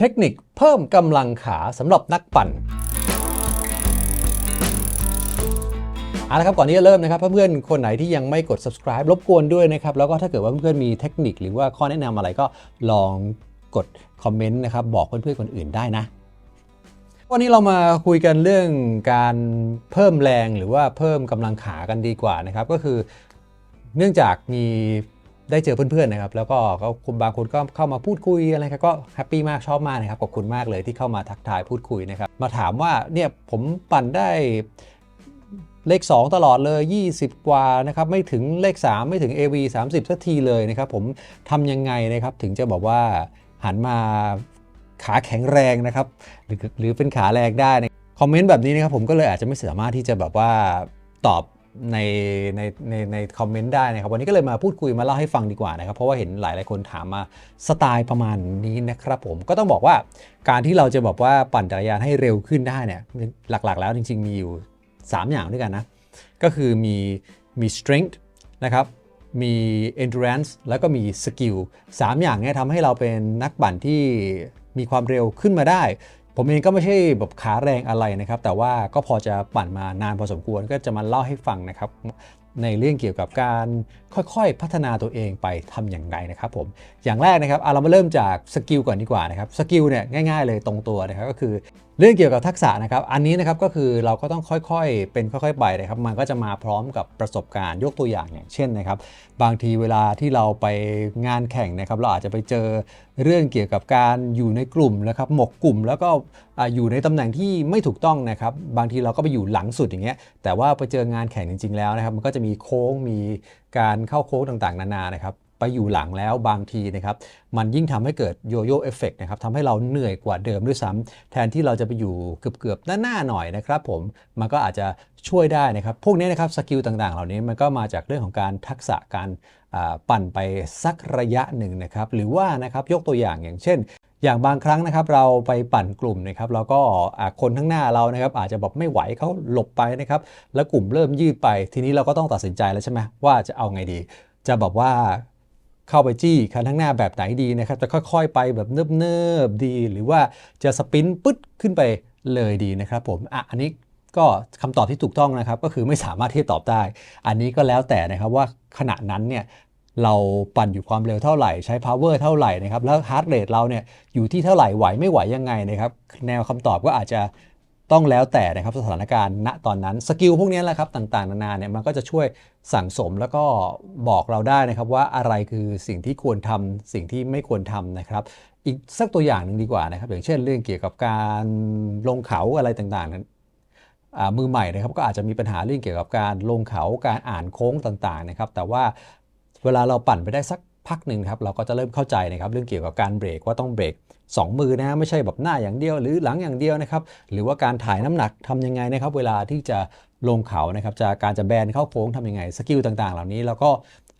เทคนิคเพิ่มกำลังขาสำหรับนักปั่นเอาละครับก่อนที่จะเริ่มนะครับเพื่อนๆคนไหนที่ยังไม่กด subscribe รบกวนด้วยนะครับแล้วก็ถ้าเกิดว่าเพื่อนๆมีเทคนิคหรือว่าข้อแนะนำอะไรก็ลองกดคอมเมนต์นะครับบอกเพื่อนๆคนอื่นได้นะ วันนี้เรามาคุยกันเรื่องการเพิ่มแรงหรือว่าเพิ่มกำลังขากันดีกว่านะครับก็คือเนื่องจากมี ได้เจอเพื่อนๆนะครับแล้วก็เขาบางคนก็เข้ามาพูดคุยอะไรครับก็แฮปปี้มากชอบมากนะครับขอบคุณมากเลยที่เข้ามาทักทายพูดคุยนะครับมาถามว่าเนี่ยผมปั่นได้เลข 2 ตลอดเลย 20 กว่านะครับไม่ถึงเลข 3 ไม่ถึง AV 30 สักทีเลยนะครับผมทำยังไงนะครับถึงจะบอกว่าหันมาขาแข็งแรงนะครับหรือหรือเป็นขาแรงได้นะคอมเมนต์แบบนี้นะครับผมก็เลยอาจจะไม่สามารถที่จะแบบว่าตอบ ในในในในคอมเมนต์ได้นะครับ วันนี้ก็เลยมาพูดคุยมาเล่าให้ฟังดีกว่านะครับ เพราะว่าเห็นหลายหลายคนถามมาสไตล์ประมาณนี้นะครับผมก็ต้องบอกว่าการที่เราจะบอกว่าปั่นจักรยานให้เร็วขึ้นได้เนี่ยหลักๆ แล้วจริง ๆ มีอยู่ 3 อย่างด้วยกันนะ ก็คือมีมี strength นะครับมี endurance แล้วก็มี skill 3อย่างเนี้ทำให้เราเป็นนักปั่นที่มีความเร็วขึ้นมาได้ ผมเองก็ไม่ใช่แบบขาแรงอะไรนะครับ แต่ว่าก็พอจะปั่นมานานพอสมควรก็จะมาเล่าให้ฟังนะครับ ในเรื่องเกี่ยวกับการค่อยๆพัฒนาตัวเองไปทำอย่างไรนะครับผมอย่างแรกนะครับเอาเรามาเริ่มจากสกิลก่อนดีกว่านะครับสกิลเนี่ยง่ายๆเลยตรงตัวนะครับก็คือเรื่องเกี่ยวกับทักษะนะครับ อันนี้นะครับก็คือเราก็ต้องค่อยๆ เป็นค่อยๆไปนะครับ มันก็จะมาพร้อมกับประสบการณ์ยกตัวอย่างอย่างเช่นนะครับ บางทีเวลาที่เราไปงานแข่งนะครับ เราอาจจะไปเจอเรื่องเกี่ยวกับการอยู่ในกลุ่มนะครับ หมกกลุ่มแล้วก็อยู่ในตำแหน่งที่ไม่ถูกต้องนะครับ บางทีเราก็ไปอยู่หลังสุดอย่างเงี้ย แต่ว่าไปเจองานแข่งจริง ๆ แล้วนะครับ มันก็จะมีโค้งมีการเข้าโค้งต่างๆ นานานะครับ ไปอยู่หลังแล้วบางทีนะครับมันยิ่งทำให้เกิดโยโย่เอฟเฟกนะครับทำให้เราเหนื่อยกว่าเดิมด้วยซ้ำแทนที่เราจะไปอยู่เกือบๆหน้าๆหน่อยนะครับผมมันก็อาจจะช่วยได้นะครับ พวกนี้นะครับสกิลต่างๆ เหล่านี้มันก็มาจากเรื่องของการทักษะการปั่นไปสักระยะหนึ่งนะครับหรือว่านะครับยกตัวอย่างอย่างเช่นอย่างบางครั้งนะครับเราไปปั่นกลุ่มนะครับแล้วก็คนข้างหน้าเรานะครับอาจจะแบบไม่ไหวเขาหลบไปนะครับแล้วกลุ่มเริ่มยืดไป ทีนี้เราก็ต้องตัดสินใจแล้วใช่ไหมว่าจะเอาไงดี จะแบบว่า เข้าไปจี้คันข้างหน้าแบบไหนดีนะครับ จะค่อยๆ ไปแบบเนิบๆดี หรือว่าจะสปินปึ๊ดขึ้นไปเลยดีนะครับผมอะอันนี้ก็คำตอบที่ถูกต้องนะครับ ก็คือไม่สามารถที่จะตอบได้ อันนี้ก็แล้วแต่นะครับว่าขณะนั้นเนี่ยเราปั่นอยู่ความเร็วเท่าไหร่ใช้ power เท่าไหร่นะครับแล้ว heart rate เราเนี่ยอยู่ที่เท่าไหร่ไหวไม่ไหวยังไงนะครับ แนวคำตอบก็อาจจะ ต้องแล้วแต่นะครับสถานการณ์ณตอนนั้นสกิลพวกนี้แหละครับต่างๆ นานาเนี่ยมันก็จะช่วยสั่งสมแล้วก็บอกเราได้นะครับว่าอะไรคือสิ่งที่ควรทำสิ่งที่ไม่ควรทำนะครับ อีกสักตัวอย่างหนึ่งดีกว่านะครับ อย่างเช่นเรื่องเกี่ยวกับการลงเขาอะไรต่างๆนั้นมือใหม่นะครับก็อาจจะมีปัญหาเรื่องเกี่ยวกับการลงเขาการอ่านโค้งต่างๆนะครับแต่ว่าเวลาเราปั่นไปได้สัก พักหนึ่งครับเราก็จะเริ่มเข้าใจนะครับเรื่องเกี่ยวกับการเบรกว่าต้องเบรก2 มือนะไม่ใช่แบบหน้าอย่างเดียว หรือหลังอย่างเดียวนะครับหรือว่าการถ่ายน้ำหนักทำยังไงนะครับเวลาที่จะลงเขานะครับจะการจะแบนเข้าโค้งทำยังไงสกิลต่างๆ เหล่านี้ แล้วก็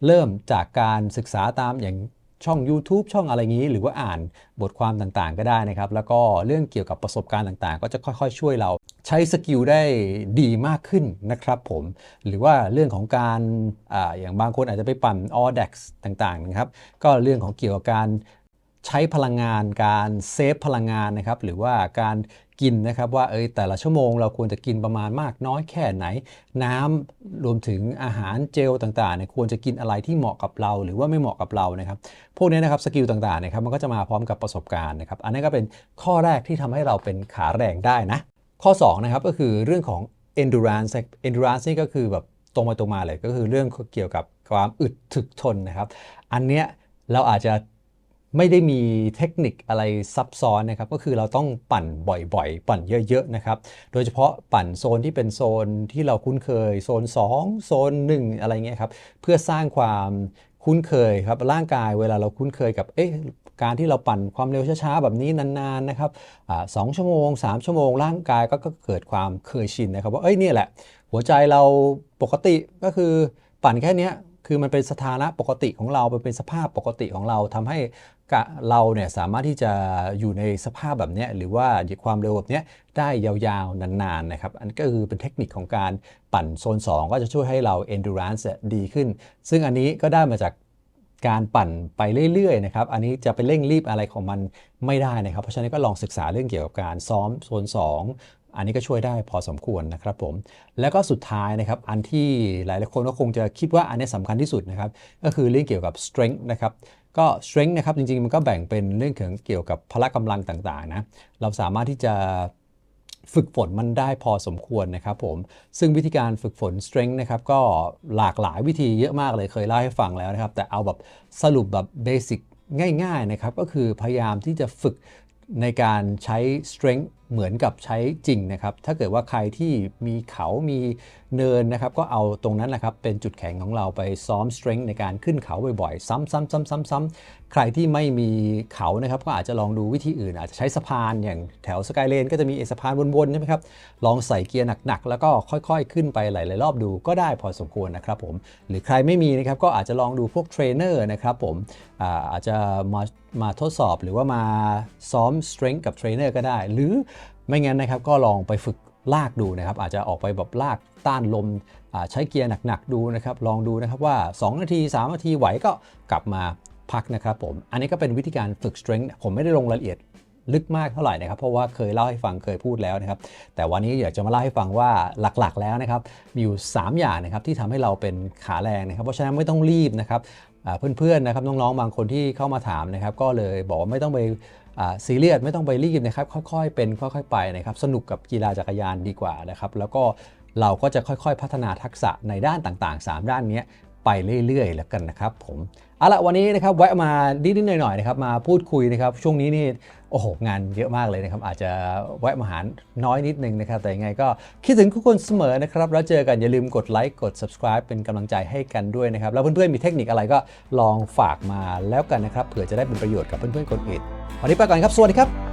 เริ่มจากการศึกษาตามอย่าง ช่อง YouTube ช่องอะไรงี้ หรือว่าอ่านบทความต่างๆ ก็ได้นะครับ แล้วก็เรื่องเกี่ยวกับประสบการณ์ต่างๆ ก็จะค่อยๆ ช่วยเราใช้สกิลได้ดีมากขึ้นนะครับผม หรือว่าเรื่องของการออย่างบางคนอาจจะไปปั่น a l dex ต่างๆนะครับ ก็เรื่องของเกี่ยวกับการใช้พลังงาน การเซฟพลังงานนะครับ หรือว่าการ กินนะครับว่าเอยแต่ละชั่วโมงเราควรจะกินประมาณมากน้อยแค่ไหน น้ำรวมถึงอาหารเจลต่างๆเนี่ยควรจะกินอะไรที่เหมาะกับเรา หรือว่าไม่เหมาะกับเรานะครับพวกนี้นะครับสกิลต่างๆนะครับมันก็จะมาพร้อมกับประสบการณ์นะครับอันนี้ก็เป็นข้อแรกที่ทำให้เราเป็นขาแรงได้นะข้อ2นะครับก็คือเรื่องของ endurance endurance นี่ก็คือแบบตรงไปตรงมาเลยก็คือเรื่องเกี่ยวกับความอึดถึกทนนะครับ อันเนี้ยเราอาจจะ ไม่ได้มีเทคนิคอะไรซับซ้อนนะครับ ก็คือเราต้องปั่นบ่อยๆ ปั่นเยอะๆนะครับ โดยเฉพาะปั่นโซนที่เป็นโซนที่เราคุ้นเคย โซน 2 โซน 1 อะไรเงี้ยครับ เพื่อสร้างความคุ้นเคยครับ ร่างกายเวลาเราคุ้นเคยกับ เอ๊ะ การที่เราปั่นความเร็วช้าๆ แบบนี้นานๆ นะครับสองชั่วโมง 3 ชั่วโมง ร่างกายก็เกิดความเคยชินนะครับ ว่า เอ้ยนี่แหละ หัวใจเราปกติก็คือปั่นแค่นี้ คือมันเป็นสถานะปกติของเราเป็นสภาพปกติของเราทำให้เราเนี่ยสามารถที่จะอยู่ในสภาพแบบนี้หรือว่าความเร็วแบบนี้ได้ยาวๆ นานๆนะครับ อันก็คือเป็นเทคนิคของการปั่นโซน 2 ก็จะช่วยให้เรา endurance ดีขึ้น ซึ่งอันนี้ก็ได้มาจากการปั่นไปเรื่อยๆนะครับ อันนี้จะไปเร่งรีบอะไรของมันไม่ได้นะครับ เพราะฉะนั้นก็ลองศึกษาเรื่องเกี่ยวกับการซ้อมโซน 2 อันนี้ก็ช่วยได้พอสมควรนะครับผม แล้วก็สุดท้ายนะครับ อันที่หลายๆคนก็คงจะคิดว่าอันนี้สำคัญที่สุดนะครับ ก็คือเรื่องเกี่ยวกับ strength นะครับ ก็ strength นะครับจริงๆ มันก็แบ่งเป็นเรื่องเกี่ยวกับพละกำลังต่างๆนะ เราสามารถที่จะฝึกฝนมันได้พอสมควรนะครับผม ซึ่งวิธีการฝึกฝน strength นะครับก็หลากหลายวิธีเยอะมากเลยเคยเล่าให้ฟังแล้วนะครับ แต่เอาแบบสรุปแบบเบสิกง่ายๆนะครับ ก็คือพยายามที่จะฝึกในการใช้ strength เหมือนกับใช้จริงนะครับ ถ้าเกิดว่าใครที่มีเขามีเนินนะครับ ก็เอาตรงนั้นนะครับเป็นจุดแข็งของเราไปซ้อม strength ในการขึ้นเขาบ่อยๆ ซ้ำๆๆๆ ๆ ใครที่ไม่มีเขานะครับ ก็อาจจะลองดูวิธีอื่น อาจจะใช้สะพานอย่างแถวสกายเลนก็จะมีไอ้สะพานวนๆใช่ไหมครับ ลองใส่เกียร์หนักๆ แล้วก็ค่อยๆ ขึ้นไปหลายๆรอบดูก็ได้พอสมควรนะครับผม หรือใครไม่มีนะครับก็อาจจะลองดูพวกเทรนเนอร์นะครับผมอาอาจจะมามาทดสอบหรือว่ามาซ้อม strength กับเทรนเนอร์ก็ได้ หรือ ไม่งั้นนะครับก็ลองไปฝึกลากดูนะครับ อาจจะออกไปแบบลากต้านลมใช้เกียร์หนักๆดูนะครับ ลองดูนะครับว่า 2 นาที 3 นาทีไหวก็กลับมาพักนะครับผม อันนี้ก็เป็นวิธีการฝึก strength ผมไม่ได้ลงรายละเอียดลึกมากเท่าไหร่นะครับ เพราะว่าเคยเล่าให้ฟังเคยพูดแล้วนะครับ แต่วันนี้อยากจะมาเล่าให้ฟังว่าหลักๆแล้วนะครับ มีอยู่ 3 อย่างนะครับที่ทำให้เราเป็นขาแรงนะครับ เพราะฉะนั้นไม่ต้องรีบนะครับ เพื่อนๆนะครับน้องๆบางคนที่เข้ามาถามนะครับ ก็เลยบอกว่าไม่ต้องไปซีเรียสไม่ต้องไปรีบนะครับค่อยๆเป็นค่อยๆไปนะครับสนุกกับกีฬาจักรยานดีกว่านะครับแล้วก็เราก็จะค่อยๆ พัฒนาทักษะในด้านต่างๆ 3 ด้านนี้ไปเรื่อยๆ แล้วกันนะครับผมเอาละวันนี้นะครับแวะมานิดๆหน่อยๆนะครับมาพูดคุยนะครับช่วงนี้นี่โอ้โหงานเยอะมากเลยนะครับอาจจะแวะมาหาน้อยนิดนึงนะครับแต่ยังไงก็คิดถึงทุกคนเสมอนะครับแล้วเจอกันอย่าลืมกดไลค์กด subscribe เป็นกำลังใจให้กันด้วยนะครับแล้วเพื่อนๆมีเทคนิคอะไรก็ลองฝากมาแล้วกันนะครับเผื่อจะได้เป็นประโยชน์กับเพื่อนๆคนอื่นวันนี้ไปก่อนครับสวัสดีครับ